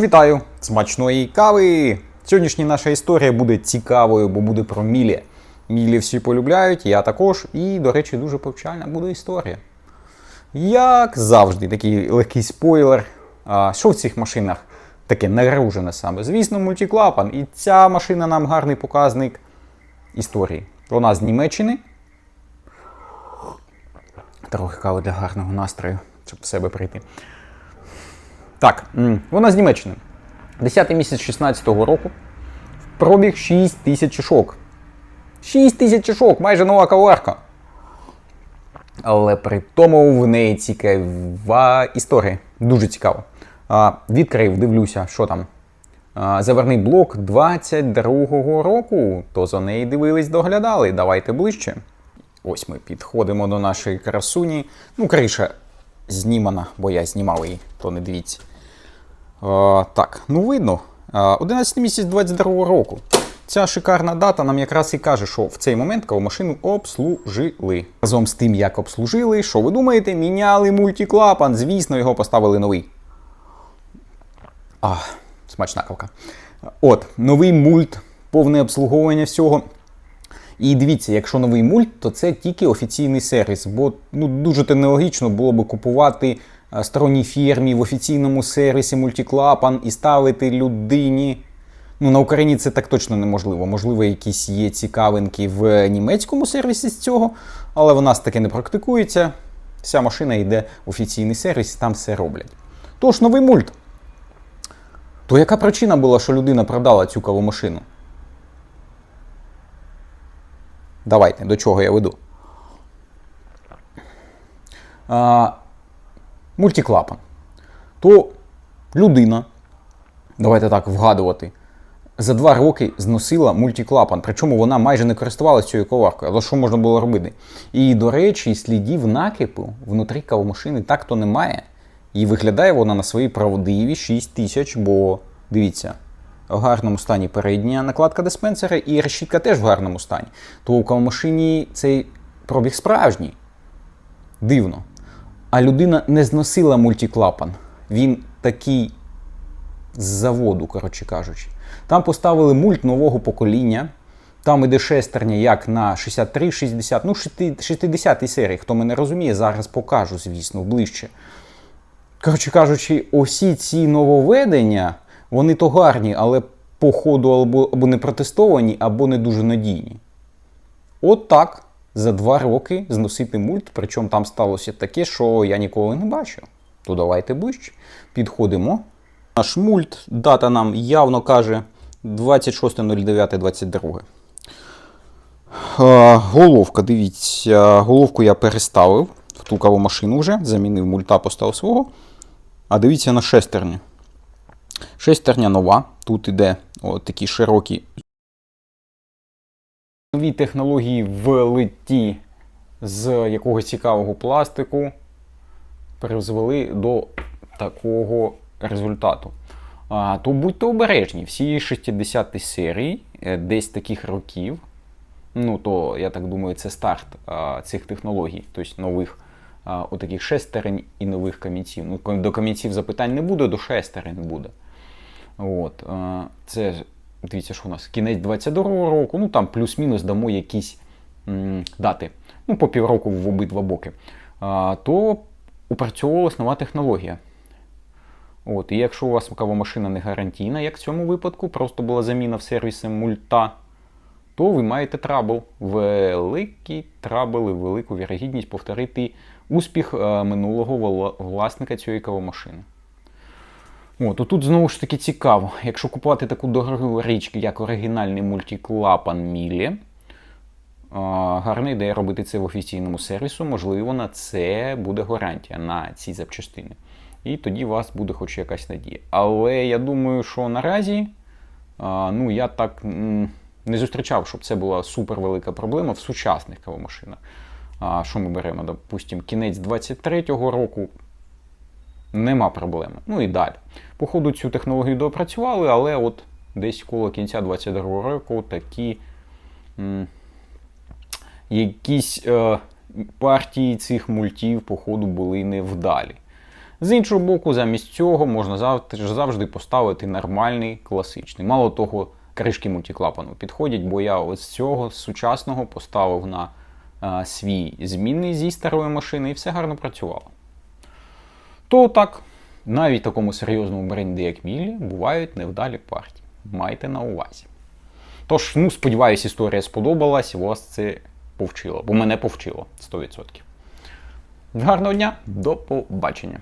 Вітаю! Смачної кави! Сьогоднішня наша історія буде цікавою, бо буде про Мілі. Мілі всі полюбляють, я також. І, до речі, дуже повчальна буде історія. Як завжди, такий легкий спойлер. А, що в цих машинах таке нагружене саме? Звісно, мультиклапан. І ця машина нам гарний показник історії. Вона з Німеччини. Трохи кави для гарного настрою, щоб в себе прийти. Так, вона з Німеччини. 10 місяць 16-го року. Пробіг 6 тисяч шок. 6 тисяч шок, майже нова каварка. Але при тому в неї цікава історія. Дуже цікаво. Відкрив, дивлюся, що там. Заверний блок 22-го року. То за неї дивились, доглядали. Давайте ближче. Ось ми підходимо до нашої красуні. Ну, криша знімана, бо я знімав її, то не дивіться. Е, так, ну видно. Е, 11 місяць 22 року. Ця шикарна дата нам якраз і каже, що в цей момент машину обслужили. Разом з тим, як обслужили, що ви думаєте, міняли мультиклапан. Звісно, його поставили новий. А, смачна кавка. От, новий мульт, повне обслуговування всього. І дивіться, якщо новий мульт, то це тільки офіційний сервіс, бо ну, дуже нелогічно було би купувати е, сторонній фірмі в офіційному сервісі мультиклапан і ставити людині. Ну, на Україні це так точно неможливо. Можливо, якісь є цікавинки в німецькому сервісі з цього, але в нас таке не практикується. Вся машина йде в офіційний сервіс і там все роблять. Тож, новий мульт. То яка причина була, що людина продала цю кавомашину? Давайте, до чого я веду. Мультиклапан. То людина, давайте так вгадувати, за два роки зносила мультиклапан. Причому вона майже не користувалася цією коваркою. Але що можна було робити? І, до речі, слідів накипу внутрі кавомашини так то немає. І виглядає вона на свої правдиві 6 тисяч, бо дивіться, в гарному стані передня накладка диспенсера і решітка теж в гарному стані. То у кавомашині цей пробіг справжній. Дивно. А людина не зносила мультиклапан. Він такий з заводу, коротше кажучи. Там поставили мульт нового покоління. Там іде шестерня як на 63, 60, ну 60 серії. Хто мене розуміє, зараз покажу, звісно, ближче. Коротше кажучи, усі ці нововведення, вони то гарні, але по ходу або, або не протестовані, або не дуже надійні. От так, за два роки зносити мульт, причому там сталося таке, що я ніколи не бачив. То давайте ближче. Підходимо. Наш мульт, дата нам явно каже 26.09.22. Е, Головка, дивіться, головку я переставив в ту кавомашину вже, замінив мульта, поставив свого. А дивіться на шестерню. Шестерня нова. Тут іде от такі. Нові технології в литті з якогось цікавого пластику призвели до такого результату. А, то будьте обережні, всі 60 серії, е, десь таких років. Ну, то, я так думаю, це старт а, цих технологій, тобто нових а, отаких шестерень і нових камінців. Ну, до камінців запитань не буде, до шестерень буде. От, а, це, дивіться, що у нас кінець 22-го року, ну там плюс-мінус дамо якісь м, дати, ну, по півроку в обидва боки. А, то опрацьовувалась нова технологія. От, і якщо у вас кавомашина не гарантійна, як в цьому випадку, просто була заміна в сервісі мульта, то ви маєте трабл, великий трабл і велику вірогідність повторити успіх е, минулого власника цієї кавомашини. От, тут знову ж таки цікаво, якщо купувати таку дорогу річ, як оригінальний мультиклапан Мілі, гарна ідея робити це в офіційному сервісу, можливо, на це буде гарантія на ці запчастини. І тоді у вас буде хоч якась надія. Але я думаю, що наразі ну, я так не зустрічав, щоб це була супервелика проблема в сучасних кавомашинах. Що ми беремо? Допустимо, кінець 23-го року нема проблеми. Ну і далі. Походу, цю технологію доопрацювали, але от десь коло кінця 22-го року такі м, якісь е, партії цих мультів, походу, були невдалі. З іншого боку, замість цього можна завжди, поставити нормальний класичний. Мало того, кришки мультиклапану підходять, бо я ось цього сучасного поставив на а, свій змінний зі старої машини і все гарно працювало. То так, навіть такому серйозному бренді, як Мілі, бувають невдалі партії. Майте на увазі. Тож, ну, сподіваюсь, історія сподобалась, вас це повчило, бо мене повчило 100%. Гарного дня, до побачення!